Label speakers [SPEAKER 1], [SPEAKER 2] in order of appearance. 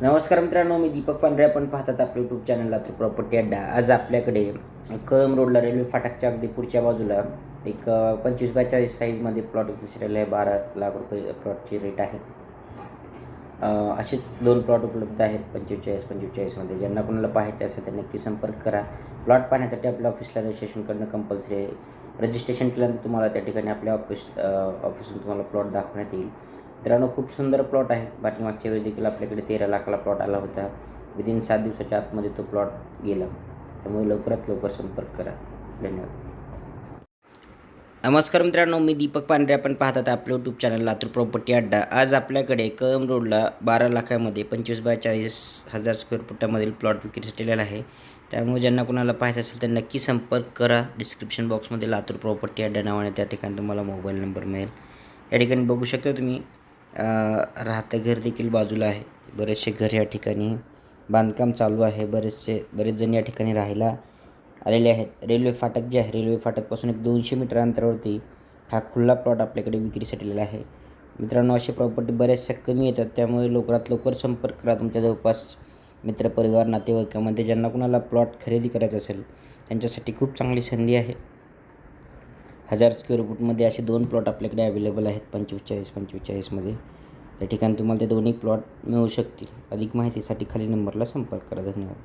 [SPEAKER 1] नमस्कार मित्रांनो मी दीपक पांढरे. आपण पाहतात आपल्या यूट्यूब चॅनलला तर प्रॉपर्टी अड्डा. आज आपल्याकडे कळम रोडला रेल्वे फाटकच्या अगदी पुढच्या बाजूला एक पंचवीस बाय चाळीस साईजमध्ये प्लॉट विसरलेला आहे. बारा लाख रुपये प्लॉटची रेट आहे. असेच दोन प्लॉट उपलब्ध आहेत पंचेचाळीस पंचेचाळीसमध्ये ज्यांना कोणाला पाहायचे असेल तर नक्की संपर्क करा. प्लॉट पाहण्यासाठी आपल्या ऑफिसला रजिस्ट्रेशन करणं कंपल्सरी आहे. रजिस्ट्रेशन केल्यानंतर तुम्हाला त्या ठिकाणी आपल्या ऑफिस ऑफिसून तुम्हाला प्लॉट दाखवण्यात येईल. मित्रांनो खूप सुंदर प्लॉट आहे. पाठीमागच्या वेळी देखील आपल्याकडे तेरा लाखाला प्लॉट आला होता. विदिन सात दिवसाच्या आतमध्ये तो प्लॉट गेला. त्यामुळे लवकरात लवकर संपर्क करा. धन्यवाद. नमस्कार मित्रांनो मी दीपक पांढरे. आपण पाहतात आपलं यूट्यूब चॅनल लातूर प्रॉपर्टी अड्डा. आज आपल्याकडे कळम रोडला बारा लाखामध्ये पंचवीस बाय चाळीस हजार स्क्वेअर फुटामधील प्लॉट विक्रीसाठी आलेला आहे. त्यामुळे ज्यांना कोणाला पाहायचं असेल तर नक्की संपर्क करा. डिस्क्रिप्शन बॉक्समध्ये लातूर प्रॉपर्टी अड्डा नावाने त्या ठिकाणी तुम्हाला मोबाईल नंबर मिळेल. या ठिकाणी बघू शकता तुम्ही राहतं घर देखील बाजूला आहे. बरेचसे घर या ठिकाणी बांधकाम चालू आहे. बरेचसे बरेच जण या ठिकाणी राहायला आलेले आहेत. रेल्वे फाटक जे आहे रेल्वे फाटकपासून एक दोनशे मीटर अंतरावरती हा खुल्ला प्लॉट आपल्याकडे विक्रीसाठी आलेला आहे. मित्रांनो अशी प्रॉपर्टी बऱ्याचशा कमी येतात. त्यामुळे लवकरात लवकर संपर्क करा तुमच्या जवळपास मित्रपरिवार नातेवाईकामध्ये. ज्यांना कुणाला प्लॉट खरेदी करायचा असेल त्यांच्यासाठी खूप चांगली संधी आहे. हजार स्क्वेअर फूटमध्ये असे दोन प्लॉट आपल्याकडे अवेलेबल आहेत पंचेचाळीस पंचेचाळीसमध्ये त्या ठिकाणी तुम्हाला ते दोन्ही प्लॉट मिळू शकतील. अधिक माहितीसाठी खाली नंबरला संपर्क करा. धन्यवाद.